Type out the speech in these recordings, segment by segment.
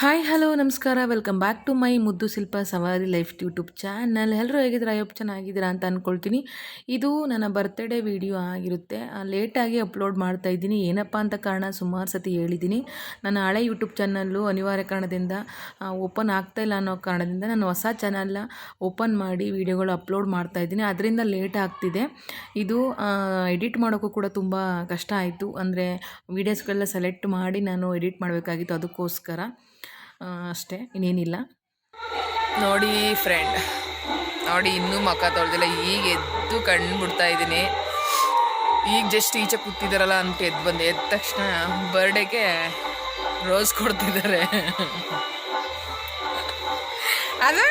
Hi hello ನಮಸ್ಕಾರ. Welcome back to my ಮುದ್ದು ಶಿಲ್ಪ ಸವಾರಿ ಲೈಫ್ ಯೂಟ್ಯೂಬ್ ಚಾನಲ್ ಎಲ್ಲರೂ ಹೇಗಿದ್ದೀರಾ? ಅಯ್ಯಪ್ಪ ಚೆನ್ನಾಗಿದ್ದೀರಾ ಅಂತ ಅಂದ್ಕೊಳ್ತೀನಿ ಇದು ನನ್ನ ಬರ್ತ್ಡೇ ವಿಡಿಯೋ ಆಗಿರುತ್ತೆ. ಲೇಟಾಗಿ ಅಪ್ಲೋಡ್ ಮಾಡ್ತಾ ಇದ್ದೀನಿ. ಏನಪ್ಪ ಅಂತ ಕಾರಣ ಸುಮಾರು ಸತಿ ಹೇಳಿದ್ದೀನಿ. ನನ್ನ ಹಳೆ ಯೂಟ್ಯೂಬ್ ಚಾನಲ್ಲು ಅನಿವಾರ್ಯ ಕಾರಣದಿಂದ ಓಪನ್ ಆಗ್ತಾ ಇಲ್ಲ ಅನ್ನೋ ಕಾರಣದಿಂದ ನಾನು ಹೊಸ ಚಾನಲ್ನ ಓಪನ್ ಮಾಡಿ ವಿಡಿಯೋಗಳು ಅಪ್ಲೋಡ್ ಮಾಡ್ತಾ ಇದ್ದೀನಿ. ಅದರಿಂದ ಲೇಟ್ ಆಗ್ತಿದೆ. ಇದು ಎಡಿಟ್ ಮಾಡೋಕ್ಕೂ ಕೂಡ ತುಂಬ ಕಷ್ಟ ಆಯಿತು. ಅಂದರೆ ವೀಡಿಯೋಸ್ಗಳೆಲ್ಲ ಸೆಲೆಕ್ಟ್ ಮಾಡಿ ನಾನು ಎಡಿಟ್ ಮಾಡಬೇಕಾಗಿತ್ತು ಅದಕ್ಕೋಸ್ಕರ. ಅಷ್ಟೇ, ಇನ್ನೇನಿಲ್ಲ. ನೋಡಿ ಫ್ರೆಂಡ್ ನೋಡಿ ಇನ್ನೂ ಮಕ್ಕ ತೊಳ್ದಿಲ್ಲ, ಈಗ ಎದ್ದು ಕಣ್ಣು ಬಿಡ್ತಾ ಇದ್ದೀನಿ. ಈಗ ಜಸ್ಟ್ ಈಚೆ ಕೂತಿದ್ದಾರಲ್ಲ ಅಂತ ಎದ್ದು ಬಂದೆ. ಎದ್ದ ತಕ್ಷಣ ಬರ್ಡೇಗೆ ರೋಸ್ ಕೊಡ್ತಿದ್ದಾರೆ ಅದು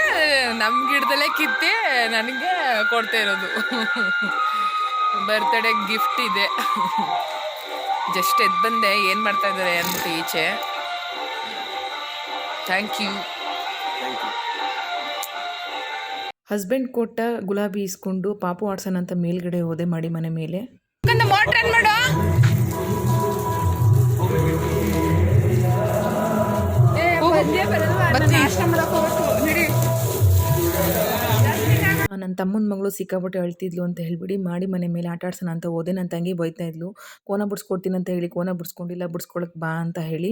ನಮ್ಮ ಗಿಡದಲ್ಲೇ ಕಿತ್ತೆ ನನಗೆ ಕೊಡ್ತಾ ಇರೋದು. ಬರ್ತ್ಡೇ ಗಿಫ್ಟ್ ಇದೆ. ಜಸ್ಟ್ ಎದ್ದು ಬಂದೆ, ಏನು ಮಾಡ್ತಾ ಇದ್ದಾರೆ ಅಂತ ಈಚೆ. ಥ್ಯಾಂಕ್ ಯು ಹಸ್ಬೆಂಡ್ ಕೊಟ್ಟ ಗುಲಾಬಿ ಇಸ್ಕೊಂಡು ಪಾಪು ಆಡ್ಸೋಣ ಅಂತ ಮೇಲ್ಗಡೆ ಹೋದೆ ಮಾಡಿ ಮನೆ ಮೇಲೆ. ಮೋಟ್ರ್ ಆನ್ ಮಾಡು. ನನ್ನ ತಮ್ಮನ ಮಗಳು ಸಿಕ್ಕಾಪಟ್ಟೆ ಅಳ್ತಿದ್ಲು ಅಂತ ಹೇಳ್ಬಿಡಿ ಮಾಡಿ ಮನೆ ಮೇಲೆ ಆಟ ಆಡ್ಸೋಣ ಅಂತ ಹೋದೆ. ನನ್ನ ತಂಗಿ ಬೈತಾ ಇದ್ಲು ಕೋನ ಬಿಡ್ಸ್ಕೊಡ್ತೀನಿ ಅಂತ ಹೇಳಿ ಕೋನ ಬಿಡ್ಸ್ಕೊಂಡಿಲ್ಲ ಬಿಡ್ಸ್ಕೊಳಕ್ ಬಾ ಅಂತ ಹೇಳಿ.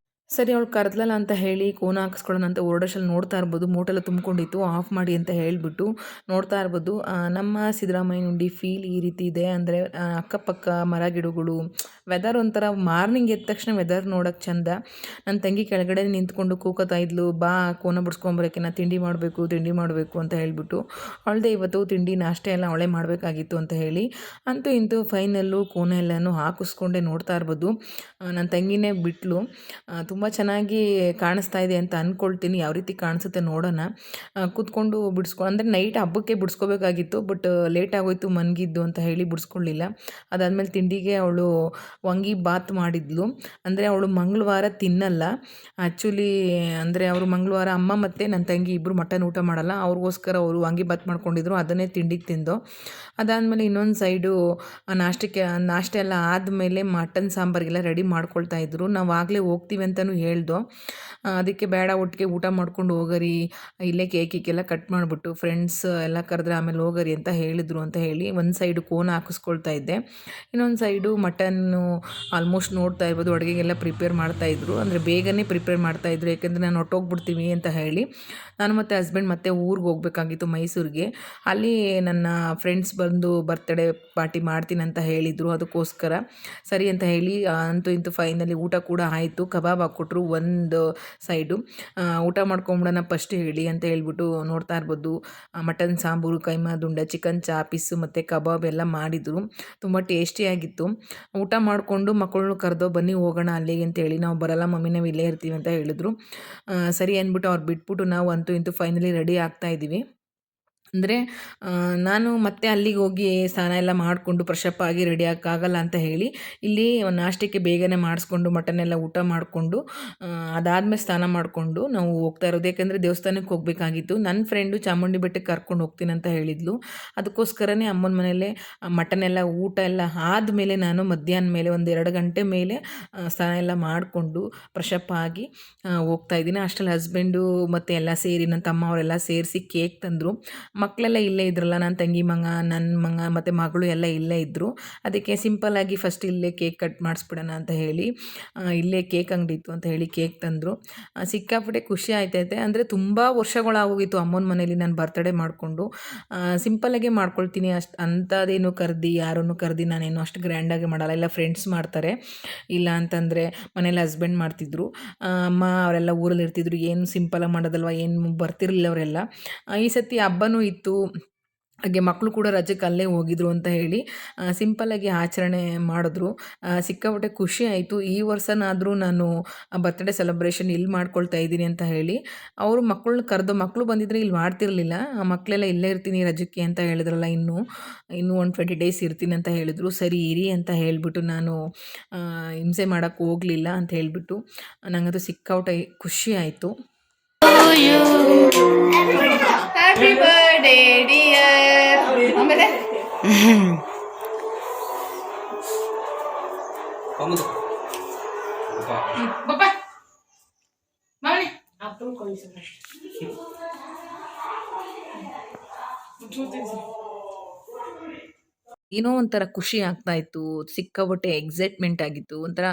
ಸರಿ, ಅವಳು ಕರೆದ್ಲಲ್ಲ ಅಂತ ಹೇಳಿ, ಕೋನ ಹಾಕಿಸ್ಕೊಳ್ಳೋಣ ಅಂತ ಓರ್ಡೋಶಲ್ಲಿ ನೋಡ್ತಾ ಇರ್ಬೋದು. ಮೋಟೆಲ್ಲ ತುಂಬ್ಕೊಂಡಿತ್ತು, ಆಫ್ ಮಾಡಿ ಅಂತ ಹೇಳಿಬಿಟ್ಟು ನೋಡ್ತಾ ಇರ್ಬೋದು. ನಮ್ಮ ಸಿದ್ದರಾಮಯ್ಯ ನುಂಡಿ ಫೀಲ್ ಈ ರೀತಿ ಇದೆ ಅಂದರೆ ಅಕ್ಕಪಕ್ಕ ಮರ ಗಿಡಗಳು ವೆದರ್ ಒಂಥರ ಮಾರ್ನಿಂಗ್ ಎದ್ದ ತಕ್ಷಣ ವೆದರ್ ನೋಡೋಕ್ಕೆ ಚಂದ. ನನ್ನ ತಂಗಿ ಕೆಳಗಡೆ ನಿಂತ್ಕೊಂಡು ಕೂಕೋತಾ ಇದ್ಲು, ಬಾ, ಕೋನ ಬಿಡ್ಸ್ಕೊಂಬರಕ್ಕೆ ನಾ ತಿಂಡಿ ಮಾಡಬೇಕು ತಿಂಡಿ ಮಾಡಬೇಕು, ಅಂತ ಹೇಳಿಬಿಟ್ಟು. ಅವಳದೇ ಇವತ್ತು ತಿಂಡಿ ನಾಷ್ಟೆ ಎಲ್ಲ ಅವಳೇ ಮಾಡಬೇಕಾಗಿತ್ತು ಅಂತ ಹೇಳಿ. ಅಂತೂ ಇಂತೂ ಫೈನಲ್ಲು ಕೋನ ಎಲ್ಲನೂ ಹಾಕಿಸ್ಕೊಂಡೆ ನೋಡ್ತಾ ಇರ್ಬೋದು. ನನ್ನ ತಂಗಿನೇ ಬಿಟ್ಲು. ತುಂಬ ಚೆನ್ನಾಗಿ ಕಾಣಿಸ್ತಾ ಇದೆ ಅಂತ ಅಂದ್ಕೊಳ್ತೀನಿ ಯಾವ ರೀತಿ ಕಾಣಿಸುತ್ತೆ ನೋಡೋಣ. ಕೂತ್ಕೊಂಡು ಬಿಡಿಸ್ಕೊ, ಅಂದರೆ ನೈಟ್ ಹಬ್ಬಕ್ಕೆ ಬಿಡಿಸ್ಕೋಬೇಕಾಗಿತ್ತು ಬಟ್ ಲೇಟ್ ಆಗೋಯ್ತು, ಮನ್ಗಿದ್ದು ಅಂತ ಹೇಳಿ ಬಿಡಿಸ್ಕೊಳ್ಳಿಲ್ಲ ಅದಾದಮೇಲೆ ತಿಂಡಿಗೆ ಅವಳು ವಂಗಿ ಬಾತ್ ಮಾಡಿದ್ಲು. ಅಂದರೆ ಅವಳು ಮಂಗಳವಾರ ತಿನ್ನಲ್ಲ. ಆ್ಯಕ್ಚುಲಿ ಅಂದರೆ ಅವರು ಮಂಗಳವಾರ ಅಮ್ಮ ಮತ್ತು ನನ್ನ ತಂಗಿ ಇಬ್ಬರು ಮಟನ್ ಊಟ ಮಾಡಲ್ಲ. ಅವ್ರಿಗೋಸ್ಕರ ಅವರು ವಾಂಗಿ ಬಾತ್ ಮಾಡ್ಕೊಂಡಿದ್ರು, ಅದನ್ನೇ ತಿಂಡಿಗೆ ತಿಂದು. ಅದಾದಮೇಲೆ ಇನ್ನೊಂದು ಸೈಡು ನಾಷ್ಟಕ್ಕೆ, ನಾಷ್ಟ ಎಲ್ಲ ಆದಮೇಲೆ ಮಟನ್ ಸಾಂಬಾರಿಗೆಲ್ಲ ರೆಡಿ ಮಾಡ್ಕೊಳ್ತಾ ಇದ್ರು. ನಾವು ಆಗಲೇ ಹೋಗ್ತೀವಿ ಅಂತಲೂ ಹೇಳ್ದೋ. ಅದಕ್ಕೆ ಬೇಡ, ಒಟ್ಟಿಗೆ ಊಟ ಮಾಡ್ಕೊಂಡು ಹೋಗರಿ. ಇಲ್ಲೇ ಕೇಕಿಗೆಲ್ಲ ಕಟ್ ಮಾಡಿಬಿಟ್ಟು ಫ್ರೆಂಡ್ಸ್ ಎಲ್ಲ ಕರೆದ್ರೆ ಆಮೇಲೆ ಹೋಗರಿ ಅಂತ ಹೇಳಿದರು ಅಂತ ಹೇಳಿ ಒಂದು ಸೈಡು ಕೋನ್ ಹಾಕಿಸ್ಕೊಳ್ತಾ ಇದ್ದೆ. ಇನ್ನೊಂದು ಸೈಡು ಮಟನ್ನು ಆಲ್ಮೋಸ್ಟ್ ನೋಡ್ತಾ ಇರ್ಬೋದು, ಅಡುಗೆಗೆಲ್ಲ ಪ್ರಿಪೇರ್ ಮಾಡ್ತಾಯಿದ್ರು ಅಂದರೆ ಬೇಗನೆ ಪ್ರಿಪೇರ್ ಮಾಡ್ತಾಯಿದ್ರು ಯಾಕೆಂದರೆ ನಾನು ಹೊಟ್ಟೋಗ್ಬಿಡ್ತೀವಿ ಅಂತ ಹೇಳಿ. ನಾನು ಮತ್ತು ಹಸ್ಬೆಂಡ್ ಮತ್ತೆ ಊರಿಗೆ ಹೋಗಬೇಕಾಗಿತ್ತು ಮೈಸೂರಿಗೆ. ಅಲ್ಲಿ ನನ್ನ ಫ್ರೆಂಡ್ಸ್ ಬಂದು ಬರ್ತ್ಡೇ ಪಾರ್ಟಿ ಮಾಡ್ತೀನಿ ಅಂತ ಹೇಳಿದರು, ಅದಕ್ಕೋಸ್ಕರ. ಸರಿ ಅಂತ ಹೇಳಿ ಅಂತೂ ಇಂತೂ ಫೈನಲಿ ಊಟ ಕೂಡ ಆಯಿತು. ಕಬಾಬ್ ಹಾಕ್ಕೊಟ್ರು ಒಂದು ಸೈಡು ಊಟ ಮಾಡ್ಕೊಂಬಿಡೋಣ ಫಸ್ಟ್ ಹೇಳಿ ಅಂತ ಹೇಳ್ಬಿಟ್ಟು ನೋಡ್ತಾ ಇರ್ಬೋದು. ಮಟನ್ ಸಾಂಬಾರು ಕೈಮಾ ದುಂಡ ಚಿಕನ್ ಚಾಪೀಸು ಮತ್ತು ಕಬಾಬ್ ಎಲ್ಲ ಮಾಡಿದರು. ತುಂಬ ಟೇಸ್ಟಿಯಾಗಿತ್ತು ಊಟ ಮಾಡಿಕೊಂಡು ಮಕ್ಕಳನ್ನು ಕರೆದೋ ಬನ್ನಿ, ಹೋಗೋಣ ಅಲ್ಲಿಗೆ ಅಂತೇಳಿ ನಾವು ಬರಲ್ಲ, ಮಮ್ಮಿ ನಾವು ಇಲ್ಲೇ ಇರ್ತೀವಿ ಅಂತ ಹೇಳಿದ್ರು. ಸರಿ ಅಂದ್ಬಿಟ್ಟು ಅವ್ರು ಬಿಟ್ಬಿಟ್ಟು ನಾವು ಅಂತೂ ಇಂತೂ ಫೈನಲಿ ರೆಡಿ ಆಗ್ತಾ ಇದ್ದೀವಿ. ಅಂದರೆ ನಾನು ಮತ್ತೆ ಅಲ್ಲಿಗೆ ಹೋಗಿ ಸ್ನಾನ ಎಲ್ಲ ಮಾಡಿಕೊಂಡು ಫ್ರೆಶಪ್ ಆಗಿ ರೆಡಿ ಆಗೋಕ್ಕಾಗಲ್ಲ ಅಂತ ಹೇಳಿ, ಇಲ್ಲಿ ನಾಷ್ಟಕ್ಕೆ ಬೇಗನೆ ಮಾಡಿಸ್ಕೊಂಡು ಮಟನ್ ಎಲ್ಲ ಊಟ ಮಾಡಿಕೊಂಡು ಅದಾದಮೇಲೆ ಸ್ನಾನ ಮಾಡಿಕೊಂಡು ನಾವು ಹೋಗ್ತಾ ಇರೋದು. ಯಾಕೆಂದರೆ ದೇವಸ್ಥಾನಕ್ಕೆ ಹೋಗಬೇಕಾಗಿತ್ತು. ನನ್ನ ಫ್ರೆಂಡು ಚಾಮುಂಡಿ ಬೆಟ್ಟಕ್ಕೆ ಕರ್ಕೊಂಡು ಹೋಗ್ತೀನಿ ಅಂತ ಹೇಳಿದ್ಲು. ಅದಕ್ಕೋಸ್ಕರನೇ ಅಮ್ಮನ ಮನೇಲೆ ಮಟನ್ ಎಲ್ಲ, ಊಟ ಎಲ್ಲ ಆದಮೇಲೆ ನಾನು ಮಧ್ಯಾಹ್ನ ಮೇಲೆ ಒಂದು ಎರಡು ಗಂಟೆ ಮೇಲೆ ಸ್ನಾನ ಎಲ್ಲ ಮಾಡಿಕೊಂಡು ಫ್ರೆಶಪ್ ಆಗಿ ಹೋಗ್ತಾ ಇದ್ದೀನಿ. ಅಷ್ಟರಲ್ಲಿ ಹಸ್ಬೆಂಡು ಮತ್ತು ಎಲ್ಲ ಸೇರಿ ನನ್ನ ತಮ್ಮ ಅವರೆಲ್ಲ ಸೇರಿಸಿ ಕೇಕ್ ತಂದರು. ಮಕ್ಕಳೆಲ್ಲ ಇಲ್ಲೇ ಇದ್ರಲ್ಲ ನನ್ನ ತಂಗಿ ಮಗ ನನ್ನ ಮಗ ಮತ್ತು ಮಗಳು ಎಲ್ಲ ಇಲ್ಲೇ ಇದ್ದರು ಅದಕ್ಕೆ ಸಿಂಪಲ್ಲಾಗಿ ಫಸ್ಟ್ ಇಲ್ಲೇ ಕೇಕ್ ಕಟ್ ಮಾಡಿಸ್ಬಿಡೋಣ ಅಂತ ಹೇಳಿ ಇಲ್ಲೇ ಕೇಕ್ ಅಂಗಡಿ ಇತ್ತು ಅಂತ ಹೇಳಿ ಕೇಕ್ ತಂದರು. ಸಿಕ್ಕಾಪಟ್ಟೆ ಖುಷಿ ಆಯ್ತೈತೆ. ಅಂದರೆ ತುಂಬ ವರ್ಷಗಳಾಗೋಗಿತ್ತು ಅಮ್ಮನ ಮನೇಲಿ ನಾನು ಬರ್ತಡೇ ಮಾಡಿಕೊಂಡು. ಸಿಂಪಲ್ಲಾಗೆ ಮಾಡ್ಕೊಳ್ತೀನಿ. ಅಷ್ಟು ಅಂಥದ್ದೇನು ಕರೆದಿ, ಯಾರನ್ನು ಕರೆದಿ ನಾನೇನು ಅಷ್ಟು ಗ್ರ್ಯಾಂಡಾಗಿ ಮಾಡಲ್ಲ. ಇಲ್ಲ ಫ್ರೆಂಡ್ಸ್ ಮಾಡ್ತಾರೆ. ಇಲ್ಲ ಅಂತಂದರೆ ಮನೇಲಿ ಹಸ್ಬೆಂಡ್ ಮಾಡ್ತಿದ್ರು. ಅಮ್ಮ ಅವರೆಲ್ಲ ಊರಲ್ಲಿ ಇರ್ತಿದ್ರು ಏನು ಸಿಂಪಲಾಗಿ ಮಾಡೋದಲ್ವ? ಏನು ಬರ್ತಿರಲಿಲ್ಲ ಅವರೆಲ್ಲ. ಈ ಸತಿ ಹಬ್ಬನೂ ಇತ್ತು. ಹಾಗೆ ಮಕ್ಕಳು ಕೂಡ ರಜಕ್ಕೆ ಅಲ್ಲೇ ಹೋಗಿದ್ರು ಅಂತ ಹೇಳಿ ಸಿಂಪಲ್ಲಾಗಿ ಆಚರಣೆ ಮಾಡಿದ್ರು. ಸಿಕ್ಕಾಪಟ್ಟೆ ಖುಷಿ ಆಯಿತು. ಈ ವರ್ಷನಾದರೂ ನಾನು ಬರ್ತ್ಡೇ ಸೆಲೆಬ್ರೇಷನ್ ಇಲ್ಲಿ ಮಾಡ್ಕೊಳ್ತಾ ಇದ್ದೀನಿ ಅಂತ ಹೇಳಿ, ಅವರು ಮಕ್ಕಳನ್ನ ಕರೆದು ಮಕ್ಕಳು ಬಂದಿದ್ರೆ ಇಲ್ಲಿ ಮಾಡ್ತಿರ್ಲಿಲ್ಲ. ಮಕ್ಕಳೆಲ್ಲ ಇಲ್ಲೇ ಇರ್ತೀನಿ ರಜಕ್ಕೆ ಅಂತ ಹೇಳಿದ್ರಲ್ಲ ಇನ್ನೂ ಇನ್ನೂ ಒಂದು ಟ್ವೆಂಟಿ ಡೇಸ್ ಇರ್ತೀನಿ ಅಂತ ಹೇಳಿದ್ರು. ಸರಿ, ಇರಿ ಅಂತ ಹೇಳಿಬಿಟ್ಟು ನಾನು ಹಿಂಸೆ ಮಾಡೋಕ್ಕೆ ಹೋಗಲಿಲ್ಲ ಅಂತ ಹೇಳಿಬಿಟ್ಟು ನನಗದು ಸಿಕ್ಕಾಪಟ್ಟೆ ಖುಷಿ ಆಯಿತು. ಹ್ಯಾಪಿ ಬರ್ಡೇ ಡಿಯರ್ ಆಮೇಲೆ? ಹೌದು ಬಪ್ಪ ಮಾಡಿ ಅಪ್ಪನ ಕಳಿಸೋಣ ಏನೋ ಒಂಥರ ಖುಷಿ ಆಗ್ತಾ ಇತ್ತು ಸಿಕ್ಕಾಪಟ್ಟೆ ಎಕ್ಸೈಟ್ಮೆಂಟ್ ಆಗಿತ್ತು, ಒಂಥರ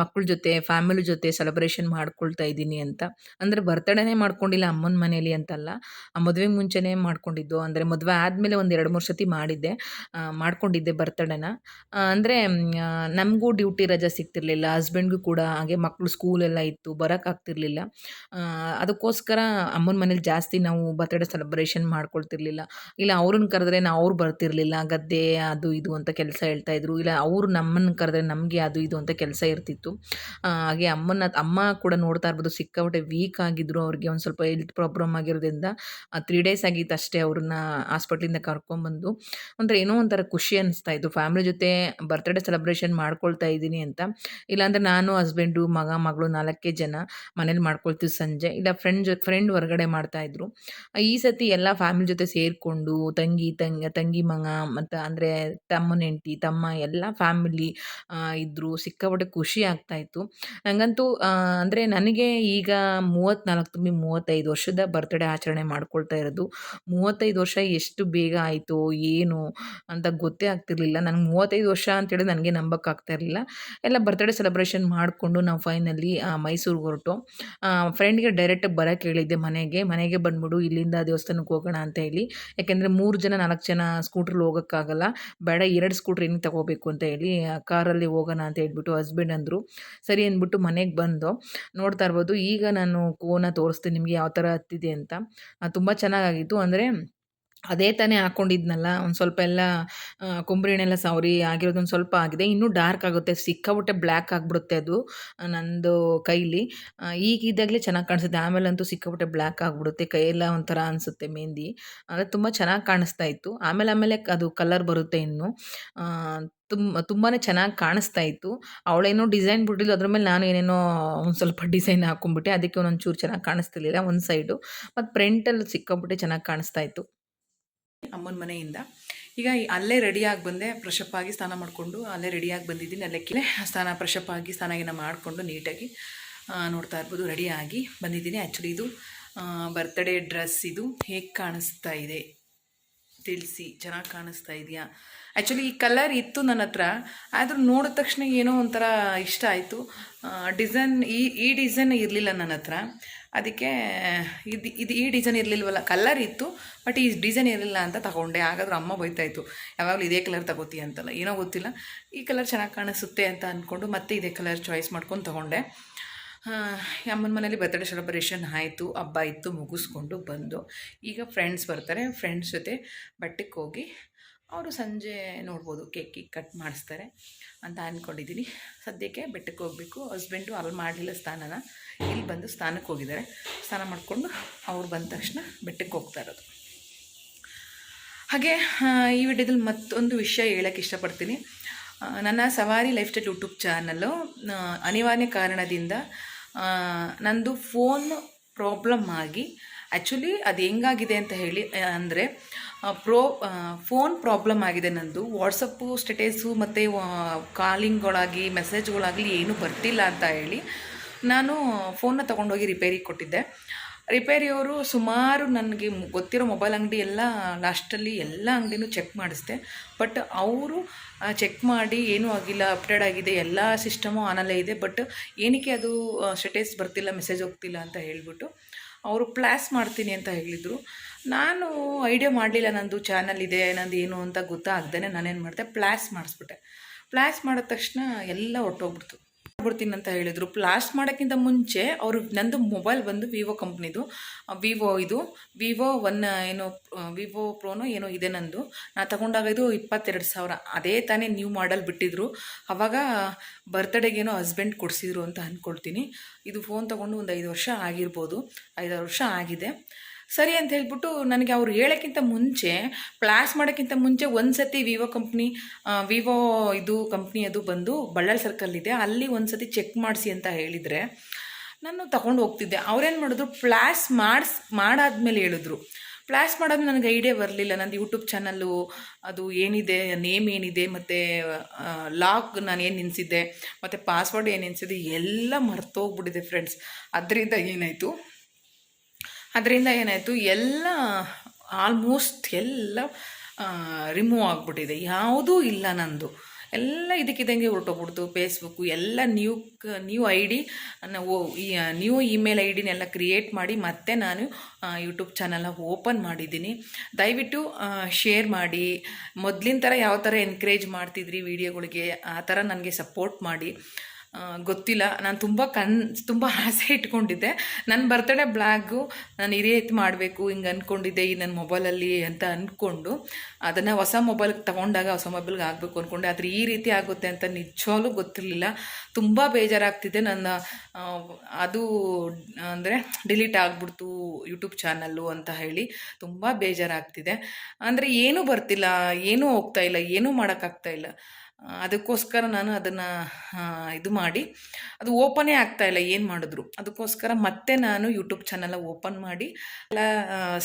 ಮಕ್ಕಳ ಜೊತೆ ಫ್ಯಾಮಿಲಿ ಜೊತೆ ಸೆಲೆಬ್ರೇಷನ್ ಮಾಡ್ಕೊಳ್ತಾ ಇದ್ದೀನಿ ಅಂತ. ಅಂದರೆ ಬರ್ತಡೇನೇ ಮಾಡ್ಕೊಂಡಿಲ್ಲ ಅಮ್ಮನ ಮನೇಲಿ ಅಂತಲ್ಲ. ಆ, ಮದುವೆ ಮುಂಚೆನೇ ಮಾಡ್ಕೊಂಡಿದ್ದು. ಅಂದರೆ ಮದುವೆ ಆದಮೇಲೆ ಒಂದು ಎರಡು ಮೂರು ಸತಿ ಮಾಡಿದ್ದೆ. ಮಾಡ್ಕೊಂಡಿದ್ದೆ ಬರ್ತಡೇನ. ಅಂದರೆ ನಮಗೂ ಡ್ಯೂಟಿ ರಜೆ ಸಿಗ್ತಿರ್ಲಿಲ್ಲ. ಹಸ್ಬೆಂಡ್ಗೂ ಕೂಡ ಹಾಗೆ ಮಕ್ಕಳು ಸ್ಕೂಲೆಲ್ಲ ಇತ್ತು ಬರೋಕ್ಕಾಗ್ತಿರ್ಲಿಲ್ಲ ಅದಕ್ಕೋಸ್ಕರ ಅಮ್ಮನ ಮನೇಲಿ ಜಾಸ್ತಿ ನಾವು ಬರ್ತಡೇ ಸೆಲೆಬ್ರೇಷನ್ ಮಾಡ್ಕೊಳ್ತಿರ್ಲಿಲ್ಲ. ಇಲ್ಲ, ಅವ್ರನ್ನ ಕರೆದ್ರೆ ನಾವು ಅವ್ರು ಬರ್ತಿರ್ಲಿಲ್ಲ. ಗದ್ದೆ ಅದು ಇದು ಅಂತ ಕೆಲಸ ಹೇಳ್ತಾ ಇದ್ರು. ಇಲ್ಲ, ಅವರು ನಮ್ಮನ್ನು ಕರೆದ್ರೆ ನಮಗೆ ಅದು ಇದು ಅಂತ ಕೆಲಸ ಇರ್ತಿತ್ತು. ಹಾಗೆ ಅಮ್ಮನ ಅಮ್ಮ ಕೂಡ ನೋಡ್ತಾ ಇರ್ಬೋದು, ಸಿಕ್ಕಾಪಟ್ಟೆ ವೀಕ್ ಆಗಿದ್ರು ಅವ್ರಿಗೆ ಒಂದು ಸ್ವಲ್ಪ ಹೆಲ್ತ್ ಪ್ರಾಬ್ಲಮ್ ಆಗಿರೋದ್ರಿಂದ. ತ್ರೀ ಡೇಸ್ ಆಗಿತ್ತು ಅಷ್ಟೇ ಅವ್ರನ್ನ ಹಾಸ್ಪಿಟ್ಲಿಂದ ಕರ್ಕೊಂಬಂದು ಅಂದರೆ ಏನೋ ಒಂಥರ ಖುಷಿ ಅನಿಸ್ತಾ ಇತ್ತು. ಫ್ಯಾಮಿಲಿ ಜೊತೆ ಬರ್ತ್ಡೇ ಸೆಲೆಬ್ರೇಷನ್ ಮಾಡ್ಕೊಳ್ತಾ ಇದ್ದೀನಿ ಅಂತ. ಇಲ್ಲಾಂದರೆ ನಾನು ಹಸ್ಬೆಂಡು ಮಗ, ಮಗಳು ನಾಲ್ಕೇ ಜನ ಮನೇಲಿ ಮಾಡ್ಕೊಳ್ತೀವಿ ಸಂಜೆ. ಇಲ್ಲ ಫ್ರೆಂಡ್ ಜೊ ಫ್ರೆಂಡ್ ಹೊರಗಡೆ ಮಾಡ್ತಾಯಿದ್ರು ಈ ಸತಿ ಎಲ್ಲ ಫ್ಯಾಮಿಲಿ ಜೊತೆ ಸೇರಿಕೊಂಡು ತಂಗಿ ತಂಗಿ ತಂಗಿ, ಮಗ, ಮತ್ತು ಅಂದರೆ ತಮ್ಮನ ಹೆಂಡ್ತಿ ತಮ್ಮ ಎಲ್ಲ ಫ್ಯಾಮಿಲಿ ಇದ್ದರು ಸಿಕ್ಕಾಪಟ್ಟೆ ಖುಷಿ ಆಗ್ತಾಯಿತ್ತು. ನನಗಂತೂ ಅಂದರೆ ನನಗೆ ಈಗ ಮೂವತ್ತ್ನಾಲ್ಕು ತುಂಬಿ ಮೂವತ್ತೈದು ವರ್ಷದ ಬರ್ತ್ಡೇ ಆಚರಣೆ ಮಾಡ್ಕೊಳ್ತಾ ಇರೋದು. ಮೂವತ್ತೈದು ವರ್ಷ ಎಷ್ಟು ಬೇಗ ಆಯಿತು, ಏನು ಅಂತ ಗೊತ್ತೇ ಆಗ್ತಿರ್ಲಿಲ್ಲ. ನನಗೆ ಮೂವತ್ತೈದು ವರ್ಷ ಅಂತೇಳಿ ನನಗೆ ನಂಬಕ್ಕಾಗ್ತಾ ಇರಲಿಲ್ಲ. ಎಲ್ಲ ಬರ್ತ್ಡೇ ಸೆಲೆಬ್ರೇಷನ್ ಮಾಡಿಕೊಂಡು ನಾವು ಫೈನಲಿ ಮೈಸೂರಿಗೆ ಹೊರಟು. ಫ್ರೆಂಡ್ಗೆ ಡೈರೆಕ್ಟ್ ಬರೋಕ್ಕೆ ಹೇಳಿದ್ದೆ ಮನೆಗೆ. ಮನೆಗೆ ಬಂದ್ಬಿಡು, ಇಲ್ಲಿಂದ ದೇವಸ್ಥಾನಕ್ಕೆ ಹೋಗೋಣ ಅಂತ ಹೇಳಿ. ಯಾಕೆಂದರೆ ಮೂರು ಜನ, ನಾಲ್ಕು ಜನ ಸ್ಕೂಟ್ರಲ್ಲಿ ಹೋಗೋಕ್ಕಾಗಲ್ಲ. ಬೇಡ ಎರಡು ಸ್ಕೂಟ್ರ್ ಏನಕ್ಕೆ ತಗೋಬೇಕು ಅಂತ ಹೇಳಿ ಕಾರಲ್ಲಿ ಹೋಗೋಣ ಅಂತ ಹೇಳ್ಬಿಟ್ಟು ಹಸ್ಬೆಂಡ್ ಅಂದರು. ಸರಿ ಅಂದ್ಬಿಟ್ಟು ಮನೆಗೆ ಬಂದು ನೋಡ್ತಾ ಇರ್ಬೋದು. ಈಗ ನಾನು ಕೋನ ತೋರಿಸ್ತೀನಿ ನಿಮಗೆ ಯಾವ ಥರ ಹತ್ತಿದೆ ಅಂತ. ತುಂಬ ಚೆನ್ನಾಗಾಗಿತ್ತು. ಅಂದರೆ ಅದೇ ತಾನೇ ಹಾಕ್ಕೊಂಡಿದ್ನಲ್ಲ ಒಂದು ಸ್ವಲ್ಪ ಎಲ್ಲ ಕುಂಬ್ರಿಣೆಲ್ಲ ಸವರಿ ಆಗಿರೋದು ಒಂದು ಸ್ವಲ್ಪ ಆಗಿದೆ. ಇನ್ನೂ ಡಾರ್ಕ್ ಆಗುತ್ತೆ ಸಿಕ್ಕಾಬಿಟ್ಟೆ ಬ್ಲ್ಯಾಕ್ ಆಗಿಬಿಡುತ್ತೆ ಅದು ನಂದು ಕೈಲಿ. ಈಗಿದ್ದಾಗಲೇ ಚೆನ್ನಾಗಿ ಕಾಣಿಸುತ್ತೆ. ಆಮೇಲಂತೂ ಸಿಕ್ಕಾಬಿಟ್ಟೆ ಬ್ಲ್ಯಾಕ್ ಆಗಿಬಿಡುತ್ತೆ, ಕೈಯೆಲ್ಲ ಒಂಥರ ಅನಿಸುತ್ತೆ ಮೆಹಂದಿ ಅಂದರೆ ತುಂಬ ಚೆನ್ನಾಗಿ ಕಾಣಿಸ್ತಾ ಇತ್ತು. ಆಮೇಲೆ ಆಮೇಲೆ ಅದು ಕಲರ್ ಬರುತ್ತೆ ಇನ್ನು. ತುಂಬ ತುಂಬಾ ಚೆನ್ನಾಗಿ ಕಾಣಿಸ್ತಾ ಇತ್ತು. ಅವಳೇನೋ ಡಿಸೈನ್ ಬಿಟ್ಟಿದ್ದು ಅದ್ರ ಮೇಲೆ ನಾನು ಏನೇನೋ ಒಂದು ಸ್ವಲ್ಪ ಡಿಸೈನ್ ಹಾಕೊಂಡ್ಬಿಟ್ಟೆ, ಅದಕ್ಕೆ ಒಂದೊಂದು ಚೂರು ಚೆನ್ನಾಗಿ ಕಾಣಿಸ್ತಿರ್ಲಿಲ್ಲ, ಒಂದು ಸೈಡು ಮತ್ತು ಪ್ರಿಂಟಲ್ಲಿ ಸಿಕ್ಕಾಬಿಟ್ಟೆ ಚೆನ್ನಾಗಿ ಕಾಣಿಸ್ತಾ ಇತ್ತು. ಅಮ್ಮನ ಮನೆಯಿಂದ. ಈಗ ಅಲ್ಲೇ ರೆಡಿಯಾಗಿ ಬಂದೆ ಫ್ರೆಶಪ್ ಆಗಿ ಸ್ನಾನ ಮಾಡಿಕೊಂಡು, ಅಲ್ಲೇ ರೆಡಿಯಾಗಿ ಬಂದಿದ್ದೀನಿ, ಅಲ್ಲೇ ಸ್ನಾನ ಫ್ರೆಶಪ್ ಆಗಿ ಸ್ನಾನ ಮಾಡಿಕೊಂಡು ನೀಟಾಗಿ ನೋಡ್ತಾ ಇರ್ಬೋದು ರೆಡಿಯಾಗಿ ಬಂದಿದ್ದೀನಿ. ಆ್ಯಕ್ಚುಲಿ ಇದು ಬರ್ತ್ಡೇ ಡ್ರೆಸ್ ಇದು ಹೇಗೆ ಕಾಣಿಸ್ತಾ ಇದೆ? ತಿಳಿಸಿ, ಚೆನ್ನಾಗಿ ಕಾಣಿಸ್ತಾ ಇದೆಯಾ? ಆ್ಯಕ್ಚುಲಿ ಈ ಕಲರ್ ಇತ್ತು ನನ್ನ ಹತ್ರ, ಆದರೂ ನೋಡಿದ ತಕ್ಷಣ ಏನೋ ಒಂಥರ ಇಷ್ಟ ಆಯಿತು. ಡಿಸೈನ್ ಈ ಈ ಡಿಸೈನ್ ಇರಲಿಲ್ಲ ನನ್ನ ಹತ್ರ. ಅದಕ್ಕೆ, ಇದು ಇದು ಈ ಡಿಸೈನ್ ಇರಲಿಲ್ವಲ್ಲ ಕಲರ್ ಇತ್ತು ಬಟ್ ಈ ಡಿಸೈನ್ ಇರಲಿಲ್ಲ ಅಂತ ತಗೊಂಡೆ. ಹಾಗಾದ್ರೆ ಅಮ್ಮ ಬೈತಾಯಿತ್ತು ಯಾವಾಗಲೂ ಇದೇ ಕಲರ್ ತಗೋತೀಯ ಅಂತಲ್ಲ. ಏನೋ ಗೊತ್ತಿಲ್ಲ. ಈ ಕಲರ್ ಚೆನ್ನಾಗಿ ಕಾಣಿಸುತ್ತೆ ಅಂತ ಅಂದ್ಕೊಂಡು ಮತ್ತೆ ಇದೇ ಕಲರ್ ಚಾಯ್ಸ್ ಮಾಡ್ಕೊಂಡು ತಗೊಂಡೆ. ಅಮ್ಮನ ಮನೇಲಿ ಬರ್ತಡೇ ಸೆಲೆಬ್ರೇಷನ್ ಆಯಿತು, ಹಬ್ಬ ಇತ್ತು, ಮುಗಿಸ್ಕೊಂಡು ಬಂದು. ಈಗ ಫ್ರೆಂಡ್ಸ್ ಬರ್ತಾರೆ ಫ್ರೆಂಡ್ಸ್ ಜೊತೆ ಬಟ್ಟೆಗೆ ಹೋಗಿ ಅವರು ಸಂಜೆ ನೋಡ್ಬೋದು ಕೇಕ್ ಕಟ್ ಮಾಡಿಸ್ತಾರೆ ಅಂತ ಅಂದ್ಕೊಂಡಿದ್ದೀನಿ ಸದ್ಯಕ್ಕೆ ಬೆಟ್ಟಕ್ಕೆ ಹೋಗಬೇಕು. ಹಸ್ಬೆಂಡು ಅಲ್ಲಿ ಮಾಡಲಿಲ್ಲ ಸ್ನಾನನ ಇಲ್ಲಿ ಬಂದು ಸ್ನಾನಕ್ಕೆ ಹೋಗಿದ್ದಾರೆ. ಸ್ನಾನ ಮಾಡಿಕೊಂಡು ಅವ್ರು ಬಂದ ತಕ್ಷಣ ಬೆಟ್ಟಕ್ಕೆ ಹೋಗ್ತಾ ಇರೋದು. ಹಾಗೆ ಈ ವಿಡಿಯೋದಲ್ಲಿ ಮತ್ತೊಂದು ವಿಷಯ ಹೇಳೋಕ್ಕೆ ಇಷ್ಟಪಡ್ತೀನಿ. ನನ್ನ ಸವಾರಿ ಲೈಫ್ ಸ್ಟೈಲ್ ಯೂಟ್ಯೂಬ್ ಚಾನಲ್ಲು ಅನಿವಾರ್ಯ ಕಾರಣದಿಂದ ನಂದು ಫೋನ್ ಪ್ರಾಬ್ಲಮ್ ಆಗಿ ಆ್ಯಕ್ಚುಲಿ ಅದು ಹೆಂಗಾಗಿದೆ ಅಂತ ಹೇಳಿ ಅಂದರೆ ಪ್ರೋ ಫೋನ್ ಪ್ರಾಬ್ಲಮ್ ಆಗಿದೆ ನಂದು. ವಾಟ್ಸಪ್ಪು ಸ್ಟೇಟಸು ಮತ್ತು ಕಾಲಿಂಗ್ಗಳಾಗಿ, ಮೆಸೇಜ್ಗಳಾಗಲಿ ಏನೂ ಬರ್ತಿಲ್ಲ ಅಂತ ಹೇಳಿ ನಾನು ಫೋನ್ನ ತೊಗೊಂಡೋಗಿ ರಿಪೇರಿಗೆ ಕೊಟ್ಟಿದ್ದೆ. ರಿಪೇರಿಯವರು ಸುಮಾರು ನನಗೆ ಗೊತ್ತಿರೋ ಮೊಬೈಲ್ ಅಂಗಡಿ ಎಲ್ಲ ಲಾಸ್ಟಲ್ಲಿ ಎಲ್ಲ ಅಂಗಡಿನೂ ಚೆಕ್ ಮಾಡಿಸ್ದೆ. ಬಟ್ ಅವರು ಚೆಕ್ ಮಾಡಿ ಏನೂ ಆಗಿಲ್ಲ ಅಪ್ಡೇಟ್ ಆಗಿದೆ, ಎಲ್ಲ ಸಿಸ್ಟಮು ಆನಲ್ಲೇ ಇದೆ. ಬಟ್ ಏನಕ್ಕೆ ಅದು ಸ್ಟೇಟಸ್ ಬರ್ತಿಲ್ಲ ಮೆಸೇಜ್ ಹೋಗ್ತಿಲ್ಲ ಅಂತ ಹೇಳಿಬಿಟ್ಟು ಅವರು ಪ್ಲಾಸ್ ಮಾಡ್ತೀನಿ ಅಂತ ಹೇಳಿದರು. ನಾನು ಐಡಿಯಾ ಮಾಡಲಿಲ್ಲ ನಂದು ಚಾನಲ್ ಇದೆ, ನಂದು ಏನು ಅಂತ ಗೊತ್ತಾಗ್ದೇ ನಾನೇನು ಮಾಡಿದೆ ಪ್ಲಾಸ್ ಮಾಡಿಸ್ಬಿಟ್ಟೆ. ಪ್ಲಾಸ್ ಮಾಡಿದ ತಕ್ಷಣ ಎಲ್ಲ ಹೊರ್ಟೋಗ್ಬಿಡ್ತು ಬಿಡ್ತೀನಿ ಅಂತ ಹೇಳಿದರು. ಪ್ಲಾಸ್ಟ್ ಮಾಡೋಕ್ಕಿಂತ ಮುಂಚೆ ಅವರು ನಂದು ಮೊಬೈಲ್ ಬಂದು ವಿವೋ ಕಂಪ್ನಿದು ವಿವೋ ಇದು. ವಿವೋ ಒನ್ ಏನೋ ವಿವೋ ಪ್ರೋನೋ ಏನೋ ಇದೆ ನಂದು. ನಾ ತಗೊಂಡಾಗ ಇದು ಇಪ್ಪತ್ತೆರಡು ಸಾವಿರ. ಅದೇ ತಾನೇ ನ್ಯೂ ಮಾಡಲ್ ಬಿಟ್ಟಿದ್ರು. ಅವಾಗ ಬರ್ತ್ಡೇಗೇನೋ ಹಸ್ಬೆಂಡ್ ಕೊಡಿಸಿದ್ರು ಅಂತ ಅಂದ್ಕೊಳ್ತೀನಿ ಇದು ಫೋನ್ ತೊಗೊಂಡು ಒಂದು ಐದು ವರ್ಷ ಆಗಿರ್ಬೋದು. ಐದಾರು ವರ್ಷ ಆಗಿದೆ. ಸರಿ ಅಂತ ಹೇಳ್ಬಿಟ್ಟು ನನಗೆ ಅವ್ರು ಹೇಳೋಕ್ಕಿಂತ ಮುಂಚೆ, ಪ್ಲಾಸ್ ಮಾಡೋಕ್ಕಿಂತ ಮುಂಚೆ ಒಂದು ಸತಿ ವಿವೋ ಕಂಪ್ನಿ ವಿವೋ ಇದು ಕಂಪ್ನಿ ಅದು ಬಂದು ಬಳ್ಳಾರಿ ಸರ್ಕಲ್ ಇದೆ. ಅಲ್ಲಿ ಒಂದು ಸತಿ ಚೆಕ್ ಮಾಡಿಸಿ ಅಂತ ಹೇಳಿದರೆ ನಾನು ತಗೊಂಡು ಹೋಗ್ತಿದ್ದೆ. ಅವ್ರೇನು ಮಾಡಿದ್ರು, ಪ್ಲಾಸ್ ಮಾಡಿಸ್, ಮಾಡಾದ್ಮೇಲೆ ಹೇಳಿದ್ರು. ಪ್ಲ್ಯಾಸ್ ಮಾಡೋದು ನನಗೆ ಐಡಿಯಾ ಬರಲಿಲ್ಲ. ನಂದು ಯೂಟ್ಯೂಬ್ ಚಾನಲ್ಲು ಅದು ಏನಿದೆ ನೇಮ್ ಏನಿದೆ, ಮತ್ತು ಲಾಕ್ ನಾನು ಏನು ನಿನ್ಸಿದ್ದೆ ಮತ್ತು ಪಾಸ್ವರ್ಡ್ ಏನು ನಿನ್ಸಿದ್ದೆ ಎಲ್ಲ ಮರ್ತೋಗ್ಬಿಟ್ಟಿದೆ ಫ್ರೆಂಡ್ಸ್ ಅದರಿಂದ ಏನಾಯಿತು ಅದರಿಂದ ಏನಾಯಿತು? ಎಲ್ಲ ಆಲ್ಮೋಸ್ಟ್ ಎಲ್ಲ ರಿಮೂವ್ ಆಗಿಬಿಟ್ಟಿದೆ. ಯಾವುದೂ ಇಲ್ಲ ನಂದು. ಎಲ್ಲ ಇದಕ್ಕಿದ್ದಂಗೆ ಹೊರಟೋಗ್ಬಿಡ್ತು ಫೇಸ್ಬುಕ್ಕು ಎಲ್ಲ ನ್ಯೂ ಕ ನ್ಯೂ ಐ ಡಿ ಈ ನ್ಯೂ ಇಮೇಲ್ ಐ ಡಿನೆಲ್ಲ ಕ್ರಿಯೇಟ್ ಮಾಡಿ ಮತ್ತೆ ನಾನು ಯೂಟ್ಯೂಬ್ ಚಾನಲ್ನ ಓಪನ್ ಮಾಡಿದ್ದೀನಿ. ದಯವಿಟ್ಟು ಶೇರ್ ಮಾಡಿ. ಮೊದಲಿನ ಥರ ಯಾವ ಥರ ಎನ್ಕರೇಜ್ ಮಾಡ್ತಿದ್ರಿ ವೀಡಿಯೋಗಳಿಗೆ ಆ ಥರ ನನಗೆ ಸಪೋರ್ಟ್ ಮಾಡಿ. ಗೊತ್ತಿಲ್ಲ. ನಾನು ತುಂಬ ಕನ್ ತುಂಬ ಆಸೆ ಇಟ್ಕೊಂಡಿದ್ದೆ. ನನ್ನ ಬರ್ತಡೇ ಬ್ಲ್ಯಾಗು ನಾನು ರೀತಿ ಮಾಡಬೇಕು, ಹಿಂಗೆ ಅಂದ್ಕೊಂಡಿದ್ದೆ ಈ ನನ್ನ ಮೊಬೈಲಲ್ಲಿ ಅಂತ ಅಂದ್ಕೊಂಡು ಅದನ್ನು ಹೊಸ ಮೊಬೈಲ್ಗೆ ತೊಗೊಂಡಾಗ ಹೊಸ ಮೊಬೈಲ್ಗೆ ಆಗಬೇಕು ಅಂದ್ಕೊಂಡೆ ಆದರೆ ಈ ರೀತಿ ಆಗುತ್ತೆ ಅಂತ ನಿಜವಾಗ್ಲೂ ಗೊತ್ತಿರಲಿಲ್ಲ. ತುಂಬ ಬೇಜಾರಾಗ್ತಿದೆ ನನ್ನ ಅದು, ಅಂದರೆ ಡಿಲೀಟ್ ಆಗಿಬಿಡ್ತು ಯೂಟ್ಯೂಬ್ ಚಾನಲ್ಲು ಅಂತ ಹೇಳಿ. ತುಂಬ ಬೇಜಾರಾಗ್ತಿದೆ. ಅಂದರೆ ಏನೂ ಬರ್ತಿಲ್ಲ, ಏನೂ ಹೋಗ್ತಾ ಇಲ್ಲ, ಏನೂ ಮಾಡೋಕ್ಕಾಗ್ತಾ ಇಲ್ಲ. ಅದಕ್ಕೋಸ್ಕರ ನಾನು ಅದನ್ನು ಇದು ಮಾಡಿ, ಅದು ಓಪನೇ ಆಗ್ತಾಯಿಲ್ಲ ಏನು ಮಾಡಿದ್ರು. ಅದಕ್ಕೋಸ್ಕರ ಮತ್ತೆ ನಾನು ಯೂಟ್ಯೂಬ್ ಚಾನಲ ಓಪನ್ ಮಾಡಿ, ಎಲ್ಲ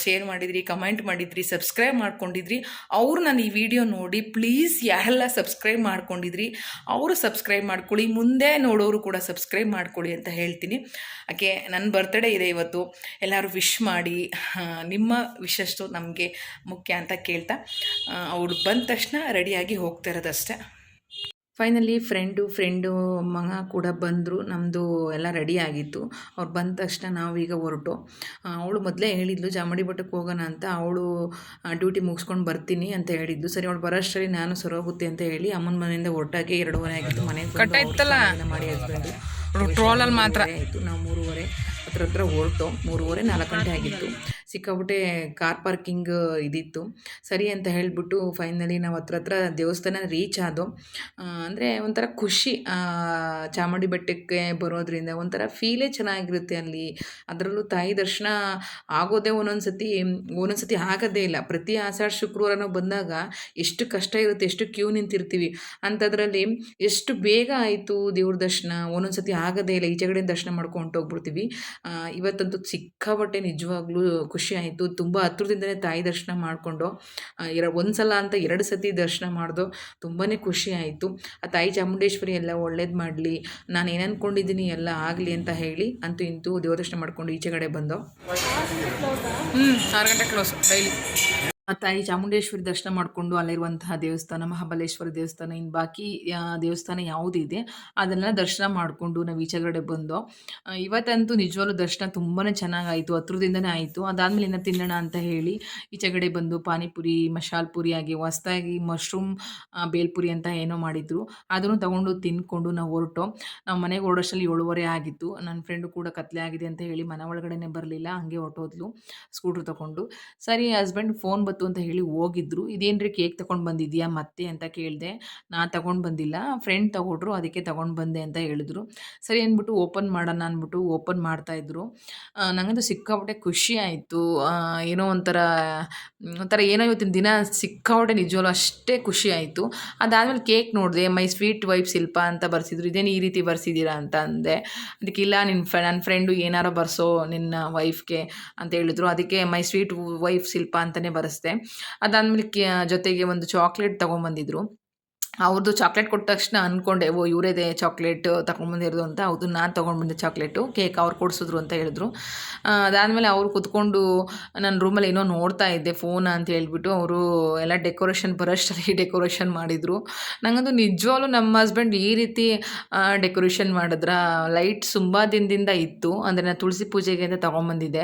ಶೇರ್ ಮಾಡಿದ್ರಿ ಕಮೆಂಟ್ ಮಾಡಿದ್ರಿ ಸಬ್ಸ್ಕ್ರೈಬ್ ಮಾಡ್ಕೊಂಡಿದ್ರಿ. ಅವರು ನಾನು ಈ ವಿಡಿಯೋ ನೋಡಿ ಪ್ಲೀಸ್ ಯಾರೆಲ್ಲ ಸಬ್ಸ್ಕ್ರೈಬ್ ಮಾಡ್ಕೊಂಡಿದ್ರಿ, ಅವರು ಸಬ್ಸ್ಕ್ರೈಬ್ ಮಾಡ್ಕೊಳ್ಳಿ, ಮುಂದೆ ನೋಡೋರು ಕೂಡ ಸಬ್ಸ್ಕ್ರೈಬ್ ಮಾಡ್ಕೊಳ್ಳಿ ಅಂತ ಹೇಳ್ತೀನಿ. ಯಾಕೆ ನನ್ನ ಬರ್ತ್ಡೇ ಇದೆ ಇವತ್ತು, ಎಲ್ಲರೂ ವಿಶ್ ಮಾಡಿ ನಿಮ್ಮ ವಿಶಸ್ಸು ನಮಗೆ ಮುಖ್ಯ ಅಂತ ಕೇಳ್ತಾ ಅವಳು ಬಂದ ತಕ್ಷಣ ರೆಡಿಯಾಗಿ ಹೋಗ್ತಾ ಇರೋದಷ್ಟೇ. ಫೈನಲಿ ಫ್ರೆಂಡು ಫ್ರೆಂಡು ಮಗ ಕೂಡ ಬಂದರು. ನಮ್ಮದು ಎಲ್ಲ ರೆಡಿ ಆಗಿತ್ತು. ಅವ್ರು ಬಂದ ತಕ್ಷಣ ನಾವೀಗ ಹೊರಟು. ಅವಳು ಮೊದಲೇ ಹೇಳಿದ್ಲು ಚಾಮುಂಡಿ ಬೆಟ್ಟಕ್ಕೆ ಹೋಗೋಣ ಅಂತ. ಅವಳು ಡ್ಯೂಟಿ ಮುಗಿಸ್ಕೊಂಡು ಬರ್ತೀನಿ ಅಂತ ಹೇಳಿದ್ದು. ಸರಿ ಅವಳು ಬರೋಷ್ಟರಲ್ಲಿ ನಾನು ಸರೋಗುತ್ತೆ ಅಂತ ಹೇಳಿ ಅಮ್ಮನ ಮನೆಯಿಂದ ಹೊರಟಾಗೆ ಎರಡೂವರೆ ಆಗಿತ್ತು. ಮನೆ ಕಟ್ಟಾಯ್ತಲ್ಲ ಮಾಡಿ ಹಸ್ಬೆಂಡು ಟ್ರೋಲಲ್ಲಿ ಮಾತ್ರ. ಆಯಿತು. ನಾವು ಮೂರುವರೆ ಹತ್ರ ಹತ್ರ ಹೊರಟು. ಮೂರುವರೆ ನಾಲ್ಕು ಗಂಟೆ ಆಗಿತ್ತು. ಸಿಕ್ಕಾಬಿಟ್ಟೆ ಕಾರ್ ಪಾರ್ಕಿಂಗ್, ಇದಿತ್ತು. ಸರಿ ಅಂತ ಹೇಳಿಬಿಟ್ಟು ಫೈನಲಿ ನಾವು ಹತ್ರ ಹತ್ರ ದೇವಸ್ಥಾನ ರೀಚ್ ಆದೋ ಅಂದರೆ ಒಂಥರ ಖುಷಿ ಚಾಮುಂಡಿ ಬೆಟ್ಟಕ್ಕೆ ಬರೋದ್ರಿಂದ ಒಂಥರ ಫೀಲೇ ಚೆನ್ನಾಗಿರುತ್ತೆ ಅಲ್ಲಿ. ಅದರಲ್ಲೂ ತಾಯಿ ದರ್ಶನ ಆಗೋದೇ ಒಂದೊಂದು ಸತಿ ಒಂದೊಂದು ಸತಿ ಆಗೋದೇ ಇಲ್ಲ. ಪ್ರತಿ ಆಷಾಢ ಶುಕ್ರವಾರ ಬಂದಾಗ ಎಷ್ಟು ಕಷ್ಟ ಇರುತ್ತೆ, ಎಷ್ಟು ಕ್ಯೂ ನಿಂತಿರ್ತೀವಿ. ಅಂಥದ್ರಲ್ಲಿ ಎಷ್ಟು ಬೇಗ ಆಯಿತು ದೇವ್ರ ದರ್ಶನ? ಒಂದೊಂದು ಸತಿ ಆಗೋದೇ ಇಲ್ಲ. ಈಚೆಗಡೆ ದರ್ಶನ ಮಾಡ್ಕೊಂಡು ಹೋಗ್ಬಿಡ್ತೀವಿ. ಇವತ್ತಂತೂ ಸಿಕ್ಕಾಪಟ್ಟೆ ನಿಜವಾಗ್ಲೂ ಆಯಿತು. ತುಂಬ ಹತ್ರದಿಂದನೇ ತಾಯಿ ದರ್ಶನ ಮಾಡಿಕೊಂಡು ಎರ ಒಂದು ಸಲ ಅಂತ ಎರಡು ಸತಿ ದರ್ಶನ ಮಾಡ್ದು ತುಂಬಾ ಖುಷಿ ಆಯಿತು. ಆ ತಾಯಿ ಚಾಮುಂಡೇಶ್ವರಿ ಎಲ್ಲ ಒಳ್ಳೇದು ಮಾಡಲಿ, ನಾನು ಏನು ಅಂದ್ಕೊಂಡಿದ್ದೀನಿ ಎಲ್ಲ ಆಗಲಿ ಅಂತ ಹೇಳಿ ಅಂತೂ ಇಂತೂ ದೇವ್ರ ದರ್ಶನ ಮಾಡ್ಕೊಂಡು ಈಚೆಗಡೆ ಬಂದೋ. ಹ್ಞೂ ಆರು ಗಂಟೆ ಕ್ಲೋಸ್ ಡೈಲಿ. ತಾಯಿ ಚಾಮುಂಡೇಶ್ವರಿ ದರ್ಶನ ಮಾಡಿಕೊಂಡು ಅಲ್ಲಿರುವಂತಹ ದೇವಸ್ಥಾನ, ಮಹಾಬಲೇಶ್ವರ ದೇವಸ್ಥಾನ ಇನ್ನು ಬಾಕಿ ದೇವಸ್ಥಾನ ಯಾವುದಿದೆ ಅದನ್ನೆಲ್ಲ ದರ್ಶನ ಮಾಡಿಕೊಂಡು ನಾವು ಈಚೆಗಡೆ ಬಂದು ಇವತ್ತಂತೂ ನಿಜವಾಗ್ಲೂ ದರ್ಶನ ತುಂಬಾ ಚೆನ್ನಾಗಾಯಿತು, ಹತ್ರದಿಂದನೇ ಆಯಿತು. ಅದಾದಮೇಲೆ ಇನ್ನು ತಿನ್ನೋಣ ಅಂತ ಹೇಳಿ ಈಚೆಗಡೆ ಬಂದು ಪಾನಿಪುರಿ, ಮಸಾಲ ಪುರಿ ಆಗಿ ಹೊಸ್ದಾಗಿ ಮಶ್ರೂಮ್ ಬೇಲ್ಪುರಿ ಅಂತ ಏನೋ ಮಾಡಿದ್ರು. ಅದನ್ನು ತಗೊಂಡು ತಿಂದ್ಕೊಂಡು ನಾವು ಹೊರಟು. ನಾವು ಮನೆಗೆ ಹೊರಡೋಷ್ಟರಲ್ಲಿ ಏಳುವರೆ ಆಗಿತ್ತು. ನನ್ನ ಫ್ರೆಂಡು ಕೂಡ ಕತ್ಲೆ ಆಗಿದೆ ಅಂತ ಹೇಳಿ ಮನೆ ಒಳಗಡೆನೆ ಬರಲಿಲ್ಲ, ಹಂಗೆ ಹೊರಟೋದ್ಲು ಸ್ಕೂಟ್ರ್ ತಗೊಂಡು. ಸರಿ ಹಸ್ಬೆಂಡ್ ಫೋನ್ ಬತ್ತು ಅಂತ ಹೇಳಿ ಹೋಗಿದ್ರು. ರೀ ಕೇಕ್ ತೊಗೊಂಡು ಬಂದಿದ್ಯಾ ಮತ್ತೆ ಅಂತ ಕೇಳಿದೆ. ನಾ ತೊಗೊಂಡು ಬಂದಿಲ್ಲ. ಫ್ರೆಂಡ್ ತಗೊಂಡ್ರು, ಅದಕ್ಕೆ ತೊಗೊಂಡು ಬಂದೆ ಅಂತ ಹೇಳಿದ್ರು. ಸರಿ ಅಂದ್ಬಿಟ್ಟು ಓಪನ್ ಮಾಡೋಣ ಅಂದ್ಬಿಟ್ಟು ಓಪನ್ ಮಾಡ್ತಾಯಿದ್ರು ನನಗಂತೂ ಸಿಕ್ಕಾಪಟ್ಟೆ ಖುಷಿ ಆಯಿತು. ಏನೋ ಒಂಥರ ಒಂಥರ ಏನೋ ಇವತ್ತಿನ ದಿನ ಸಿಕ್ಕಾಪಟ್ಟೆ ನಿಜವಲ್ಲೂ ಅಷ್ಟೇ ಖುಷಿ ಆಯಿತು. ಅದಾದಮೇಲೆ ಕೇಕ್ ನೋಡಿದೆ, ಮೈ ಸ್ವೀಟ್ ವೈಫ್ ಶಿಲ್ಪ ಅಂತ ಬರ್ಸಿದ್ರು. ಇದೇನು ಈ ರೀತಿ ಬರ್ಸಿದ್ದೀರಾ? ಅಂತ ಅಂದೆ. ಅದಕ್ಕಿಲ್ಲ ನಿನ್ನ ಫ್ರೆ ನನ್ನ ಫ್ರೆಂಡು ಏನಾರು ಬರ್ಸೋ ನಿನ್ನ ವೈಫ್ಗೆ ಅಂತ ಹೇಳಿದ್ರು. ಅದಕ್ಕೆ, ಮೈ ಸ್ವೀಟ್ ವೈಫ್ ಶಿಲ್ಪ ಅಂತಲೇ ಬರೆಸ್ದೆ. ಅದಾದಮೇಲೆ ಜೊತೆಗೆ ಒಂದು ಚಾಕ್ಲೇಟ್ ತೊಗೊಂಬಂದಿದ್ರು. ಅವ್ರದ್ದು ಚಾಕ್ಲೇಟ್ ಕೊಟ್ಟ ತಕ್ಷಣ ಅಂದ್ಕೊಂಡೆ ಓ, ಇವರೇದೆ ಚಾಕ್ಲೇಟ್ ತಗೊಂಡ್ಬಂದಿರೋದು ಅಂತ. ಹೌದು, ನಾನು ತೊಗೊಂಡ್ಬಂದೆ ಚಾಕ್ಲೇಟು ಕೇಕ್ ಅವ್ರು ಕೊಡಿಸಿದ್ರು ಅಂತ ಹೇಳಿದ್ರು. ಅದಾದಮೇಲೆ ಅವ್ರು ಕುತ್ಕೊಂಡು ನನ್ನ ರೂಮಲ್ಲಿ ಏನೋ ನೋಡ್ತಾ ಇದ್ದೆ ಫೋನ್ ಅಂತ ಹೇಳಿಬಿಟ್ಟು. ಅವರು ಎಲ್ಲ ಡೆಕೋರೇಷನ್ ಬರೋಷ್ಟರಲ್ಲಿ ಡೆಕೋರೇಷನ್ ಮಾಡಿದರು. ನನಗಂತೂ ನಿಜವಾಗ್ಲೂ ನಮ್ಮ ಹಸ್ಬೆಂಡ್ ಈ ರೀತಿ ಡೆಕೋರೇಷನ್ ಮಾಡಿದ್ರ ಲೈಟ್ ತುಂಬ ದಿನದಿಂದ ಇತ್ತು. ಅಂದರೆ ನಾನು ತುಳಸಿ ಪೂಜೆಗೆ ಅಂತ ತೊಗೊಂಬಂದಿದ್ದೆ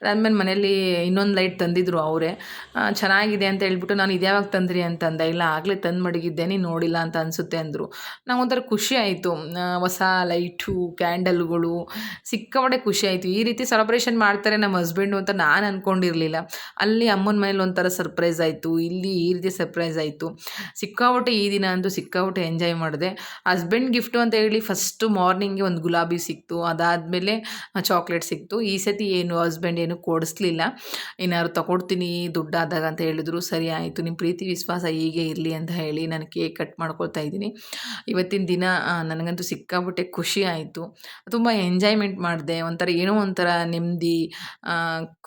ಅದಾದಮೇಲೆ ಮನೇಲಿ ಇನ್ನೊಂದು ಲೈಟ್ ತಂದಿದ್ರು ಅವರೇ. ಚೆನ್ನಾಗಿದೆ ಅಂತ ಹೇಳ್ಬಿಟ್ಟು, ನಾನು ಇದ್ಯಾವಾಗ ತಂದ್ರಿ? ಅಂತಂದ ಇಲ್ಲ, ಆಗಲೇ ತಂದು ಮಡಗಿದ್ದೆ, ನೀನು ನೋಡಿಲ್ಲ ಅಂತ ಅನಿಸುತ್ತೆ ಅಂದರು. ನಂಗೊಂಥರ ಖುಷಿ ಆಯಿತು. ಹೊಸ ಲೈಟು, ಕ್ಯಾಂಡಲ್ಗಳು, ಸಿಕ್ಕಾಪಟ್ಟೆ ಖುಷಿ ಆಯಿತು. ಈ ರೀತಿ ಸೆಲೆಬ್ರೇಷನ್ ಮಾಡ್ತಾರೆ ನಮ್ಮ ಹಸ್ಬೆಂಡು ಅಂತ ನಾನು ಅಂದ್ಕೊಂಡಿರಲಿಲ್ಲ ಅಲ್ಲಿ ಅಮ್ಮನ ಮನೇಲಿ ಒಂಥರ ಸರ್ಪ್ರೈಸ್ ಆಯಿತು. ಇಲ್ಲಿ ಈ ರೀತಿ ಸರ್ಪ್ರೈಸ್ ಆಯಿತು. ಸಿಕ್ಕಾಪಟ್ಟೆ ಈ ದಿನ ಅಂತೂ ಸಿಕ್ಕಾಪಟ್ಟೆ ಎಂಜಾಯ್ ಮಾಡಿದೆ. ಹಸ್ಬೆಂಡ್ ಗಿಫ್ಟು ಅಂತ ಹೇಳಿ ಫಸ್ಟು ಮಾರ್ನಿಂಗ್ಗೆ ಒಂದು ಗುಲಾಬಿ ಸಿಕ್ತು. ಅದಾದಮೇಲೆ ಚಾಕ್ಲೇಟ್ ಸಿಕ್ತು. ಈ ಸತಿ ಏನು ಹಸ್ಬೆಂಡ್ ಏನು ಕೊಡಿಸ್ಲಿಲ್ಲ. ಏನಾದ್ರು ತಗೊಡ್ತೀನಿ ದುಡ್ಡಾದಾಗ ಅಂತ ಹೇಳಿದ್ರು. ಸರಿ ಆಯಿತು. ನಿಮ್ಮ ಪ್ರೀತಿ, ವಿಶ್ವಾಸ ಹೀಗೆ ಇರಲಿ ಅಂತ ಹೇಳಿ ನಾನು ಕೇಕ್ ಕಟ್ ಮಾಡ್ಕೊಳ್ತಾ ಇದ್ದೀನಿ. ಇವತ್ತಿನ ದಿನ ನನಗಂತೂ ಸಿಕ್ಕಾಬಿಟ್ಟೆ ಖುಷಿ ಆಯಿತು. ತುಂಬ ಎಂಜಾಯ್ಮೆಂಟ್ ಮಾಡಿದೆ. ಒಂಥರ ಏನೋ ಒಂಥರ ನೆಮ್ಮದಿ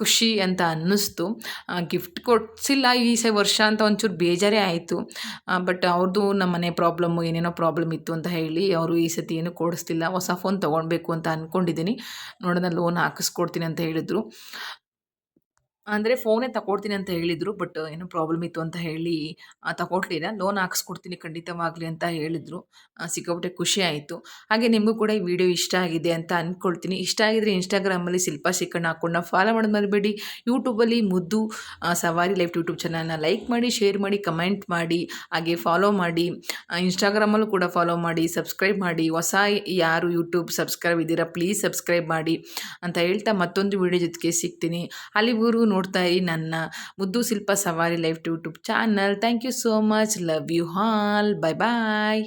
ಖುಷಿ ಅಂತ ಅನ್ನಿಸ್ತು. ಗಿಫ್ಟ್ ಕೊಡಿಸಿಲ್ಲ ಈ ಸ ವರ್ಷ ಅಂತ ಒಂಚೂರು ಬೇಜಾರೇ ಆಯಿತು. ಬಟ್ ಅವ್ರದ್ದು ನಮ್ಮ ಮನೆ ಪ್ರಾಬ್ಲಮ್ಮು ಏನೇನೋ ಪ್ರಾಬ್ಲಮ್ ಇತ್ತು ಅಂತ ಹೇಳಿ ಅವರು ಈ ಸತಿ ಏನು ಕೊಡಿಸ್ತಿಲ್ಲ. ಹೊಸ ಫೋನ್ ತೊಗೊಳ್ಬೇಕು ಅಂತ ಅಂದ್ಕೊಂಡಿದ್ದೀನಿ ನೋಡೋಣ ಲೋನ್ ಹಾಕಿಸ್ಕೊಡ್ತೀನಿ ಅಂತ ಹೇಳಿದರು. ಅಂದರೆ ಫೋನೇ ತಗೊಡ್ತೀನಿ ಅಂತ ಹೇಳಿದರು, ಬಟ್ ಏನೋ ಪ್ರಾಬ್ಲಮ್ ಇತ್ತು ಅಂತ ಹೇಳಿ ತಗೊಳ್ಲಿಲ್ಲ. ಲೋನ್ ಹಾಕ್ಸ್ಕೊಡ್ತೀನಿ ಖಂಡಿತವಾಗ್ಲಿ ಅಂತ ಹೇಳಿದರು. ಸಿಕ್ಕಾಪಟ್ಟೆ ಖುಷಿ ಆಯಿತು. ಹಾಗೆ ನಿಮಗೂ ಕೂಡ ಈ ವಿಡಿಯೋ ಇಷ್ಟ ಆಗಿದೆ ಅಂತ ಅಂದ್ಕೊಳ್ತೀನಿ ಇಷ್ಟ ಆಗಿದ್ರೆ ಇನ್ಸ್ಟಾಗ್ರಾಮಲ್ಲಿ ಶಿಲ್ಪ ಶಿಖಣ್ಣ ಹಾಕ್ಕೊಂಡು ಫಾಲೋ ಮಾಡೋದು ಮರಿಬೇಡಿ. ಯೂಟ್ಯೂಬಲ್ಲಿ ಮುದ್ದು ಸವಾರಿ ಲೈಫ್ ಯೂಟ್ಯೂಬ್ ಚಾನಲ್ನ ಲೈಕ್ ಮಾಡಿ ಶೇರ್ ಮಾಡಿ ಕಮೆಂಟ್ ಮಾಡಿ, ಹಾಗೆ ಫಾಲೋ ಮಾಡಿ. ಇನ್ಸ್ಟಾಗ್ರಾಮಲ್ಲೂ ಕೂಡ ಫಾಲೋ ಮಾಡಿ ಸಬ್ಸ್ಕ್ರೈಬ್ ಮಾಡಿ. ಹೊಸ ಯಾರು ಯೂಟ್ಯೂಬ್ ಸಬ್ಸ್ಕ್ರೈಬ್ ಇದ್ದೀರಾ ಪ್ಲೀಸ್ ಸಬ್ಸ್ಕ್ರೈಬ್ ಮಾಡಿ ಅಂತ ಹೇಳ್ತಾ ಮತ್ತೊಂದು ವಿಡಿಯೋ ಜೊತೆಗೆ ಸಿಗ್ತೀನಿ. ಅಲ್ಲಿವರೆಗೂ ನೋಡ್ತಾ ಇರಿ ನನ್ನ ಮುದ್ದು ಶಿಲ್ಪ ಸವಾರಿ life YouTube channel. Thank you so much love you hall bye bye